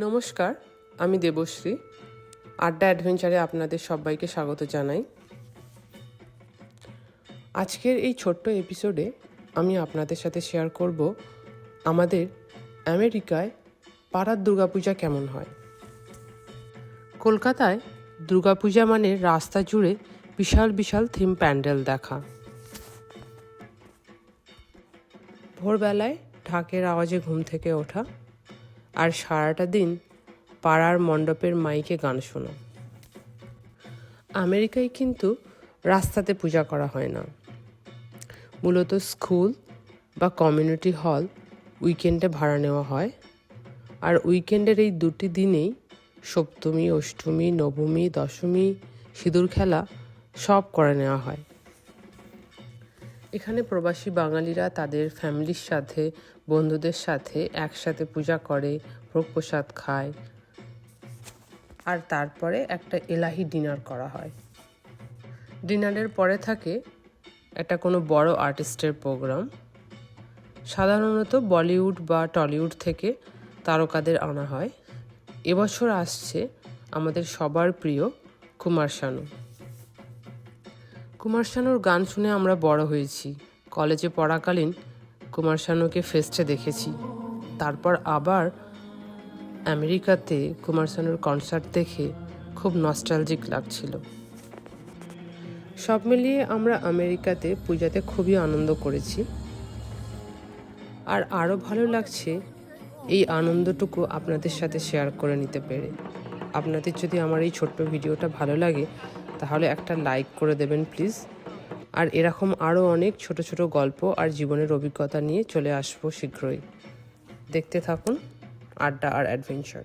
নমস্কার, আমি দেবশ্রী। আড্ডা অ্যাডভেঞ্চারে আপনাদের সবাইকে স্বাগত জানাই। আজকের এই ছোট্ট এপিসোডে আমি আপনাদের সাথে শেয়ার করব আমাদের আমেরিকায় পাড়ার দুর্গাপূজা কেমন হয়। কলকাতায় দুর্গাপূজা মানে রাস্তা জুড়ে বিশাল বিশাল থিম প্যান্ডেল দেখা। ভোরবেলায় ঢাকের আওয়াজে ঘুম থেকে ওঠা আর সারাটা দিন পাড়ার মণ্ডপের মাইকে গান শোনো। আমেরিকায় কিন্তু রাস্তাতে পূজা করা হয় না। মূলত স্কুল বা কমিউনিটি হল উইকেন্ডে ভাড়া নেওয়া হয় আর উইকেন্ডের এই দুটি দিনেই সপ্তমী, অষ্টমী, নবমী, দশমী, সিঁদুর খেলা সব করে নেওয়া হয়। এখানে প্রবাসী বাঙালিরা তাদের ফ্যামিলির সাথে, বন্ধুদের সাথে একসাথে পূজা করে, ভোগ প্রসাদ খায়। আর তারপরে একটা এলাহি ডিনার করা হয়। ডিনারের পরে থাকে একটা কোনো বড় আর্টিস্টের প্রোগ্রাম। সাধারণত বলিউড বা টলিউড থেকে তারকাদের আনা হয়। এবছর আসছে আমাদের সবার প্রিয় কুমার শানু। কুমার শানুর গান শুনে আমরা বড় হয়েছি। কলেজে পড়াকালীন কুমার শানুকে ফেস্টে দেখেছি। তারপর আবার আমেরিকাতে কুমার শানুর কনসার্ট দেখে খুব নস্টালজিক লাগছিল। সব মিলিয়ে আমরা আমেরিকাতে পূজাতে খুবই আনন্দ করেছি। আর আরও ভালো লাগছে এই আনন্দটুকু আপনাদের সাথে শেয়ার করে নিতে পেরে। আপনাদের যদি আমার এই ছোট্ট ভিডিওটা ভালো লাগে, তাহলে একটা লাইক করে দেবেন প্লিজ আর এরকম আরও অনেক ছোট ছোট গল্প আর জীবনের অভিজ্ঞতা নিয়ে চলে আসব শীঘ্রই। দেখতে থাকুন, আড্ডা আর অ্যাডভেঞ্চার